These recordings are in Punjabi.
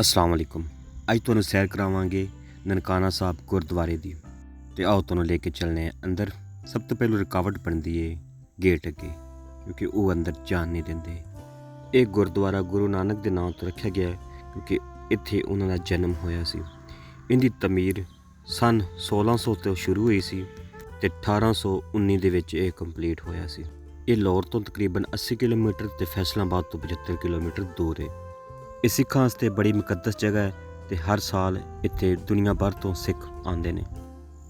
ਅਸਲਾਮ ਵਾਲੇਕੁਮ ਅੱਜ ਤੁਹਾਨੂੰ ਸੈਰ ਕਰਾਵਾਂਗੇ ਨਨਕਾਣਾ ਸਾਹਿਬ ਗੁਰਦੁਆਰੇ ਦੀ। ਤੇ ਆਓ ਤੁਹਾਨੂੰ ਲੈ ਕੇ ਚੱਲਨੇ ਆ ਅੰਦਰ। ਸਭ ਤੋਂ ਪਹਿਲਾਂ ਰੁਕਾਵਟ ਬਣਦੀ ਏ ਗੇਟ ਅੱਗੇ, ਕਿਉਂਕਿ ਉਹ ਅੰਦਰ ਜਾਣ ਨਹੀਂ ਦਿੰਦੇ। ਇਹ ਗੁਰਦੁਆਰਾ ਗੁਰੂ ਨਾਨਕ ਦੇ ਨਾਮ ਤੋਂ ਰੱਖਿਆ ਗਿਆ ਕਿਉਂਕਿ ਇੱਥੇ ਉਹਨਾਂ ਦਾ ਜਨਮ ਹੋਇਆ ਸੀ। ਇਹਦੀ ਤਮੀਰ ਸਨ 1600 ਤੋਂ ਸ਼ੁਰੂ ਹੋਈ ਸੀ ਤੇ 1819 ਦੇ ਵਿੱਚ ਇਹ ਕੰਪਲੀਟ ਹੋਇਆ ਸੀ। ਇਹ ਲਾਹੌਰ ਤੋਂ ਤਕਰੀਬਨ 80 ਕਿਲੋਮੀਟਰ ਤੇ ਫੈਸਲਾਬਾਦ ਤੋਂ 75 ਕਿਲੋਮੀਟਰ ਦੂਰ ਹੈ। ਇਹ ਸਿੱਖਾਂ ਵਾਸਤੇ ਬੜੀ ਮੁਕੱਦਸ ਜਗ੍ਹਾ ਹੈ ਤੇ ਹਰ ਸਾਲ ਇੱਥੇ ਦੁਨੀਆ ਭਰ ਤੋਂ ਸਿੱਖ ਆਉਂਦੇ ਨੇ।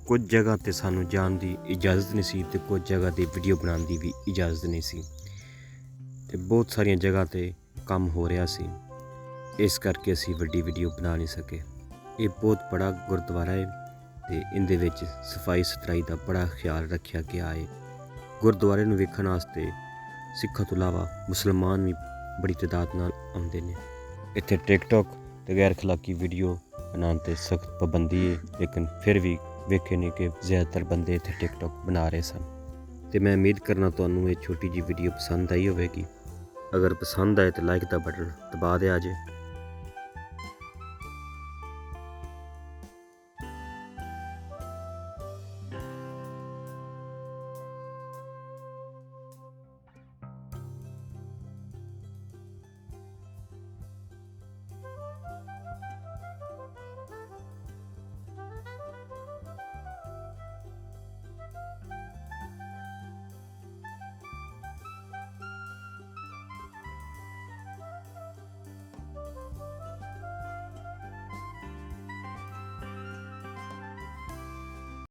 ਕੁਝ ਜਗ੍ਹਾ ਤੇ ਸਾਨੂੰ ਜਾਣ ਦੀ ਇਜਾਜ਼ਤ ਨਹੀਂ ਸੀ ਤੇ ਕੁਝ ਜਗ੍ਹਾ 'ਤੇ ਵੀਡੀਓ ਬਣਾਉਣ ਦੀ ਵੀ ਇਜਾਜ਼ਤ ਨਹੀਂ ਸੀ। ਤੇ ਬਹੁਤ ਸਾਰੀਆਂ ਜਗ੍ਹਾ ਤੇ ਕੰਮ ਹੋ ਰਿਹਾ ਸੀ। ਇਸ ਕਰਕੇ ਅਸੀਂ ਵੱਡੀ ਵੀਡੀਓ ਬਣਾ ਨਹੀਂ ਸਕੇ। ਇਹ ਬਹੁਤ ਬੜਾ ਗੁਰਦੁਆਰਾ ਹੈ ਤੇ ਇਹਦੇ ਵਿੱਚ ਸਫ਼ਾਈ ਸੁਥਰਾਈ ਦਾ ਬੜਾ ਖਿਆਲ ਰੱਖਿਆ ਗਿਆ ਹੈ। ਗੁਰਦੁਆਰੇ ਨੂੰ ਵੇਖਣ ਵਾਸਤੇ ਸਿੱਖਾਂ ਤੋਂ ਇਲਾਵਾ ਮੁਸਲਮਾਨ ਵੀ ਬੜੀ ਤਾਦਾਦ ਨਾਲ ਆਉਂਦੇ ਨੇ। ਇੱਥੇ ਟਿਕਟੌਕ ਤੇ ਗੈਰ ਅਖਲਾਕੀ ਵੀਡੀਓ ਬਣਾਉਣ ਤੇ ਸਖਤ ਪਾਬੰਦੀ ਹੈ ਲੇਕਿਨ ਫਿਰ ਵੀ ਵੇਖੇ ਨੇ ਕਿ ਜ਼ਿਆਦਾਤਰ ਬੰਦੇ ਇੱਥੇ ਟਿਕਟੌਕ ਬਣਾ ਰਹੇ ਸਨ। ਤੇ ਮੈਂ ਉਮੀਦ ਕਰਨਾ ਤੁਹਾਨੂੰ ਇਹ ਛੋਟੀ ਜੀ ਵੀਡੀਓ ਪਸੰਦ ਆਈ ਹੋਵੇਗੀ। ਅਗਰ ਪਸੰਦ ਆਏ ਤਾਂ ਲਾਈਕ ਦਾ ਬਟਨ ਦਬਾ ਦਿਆ ਜੇ।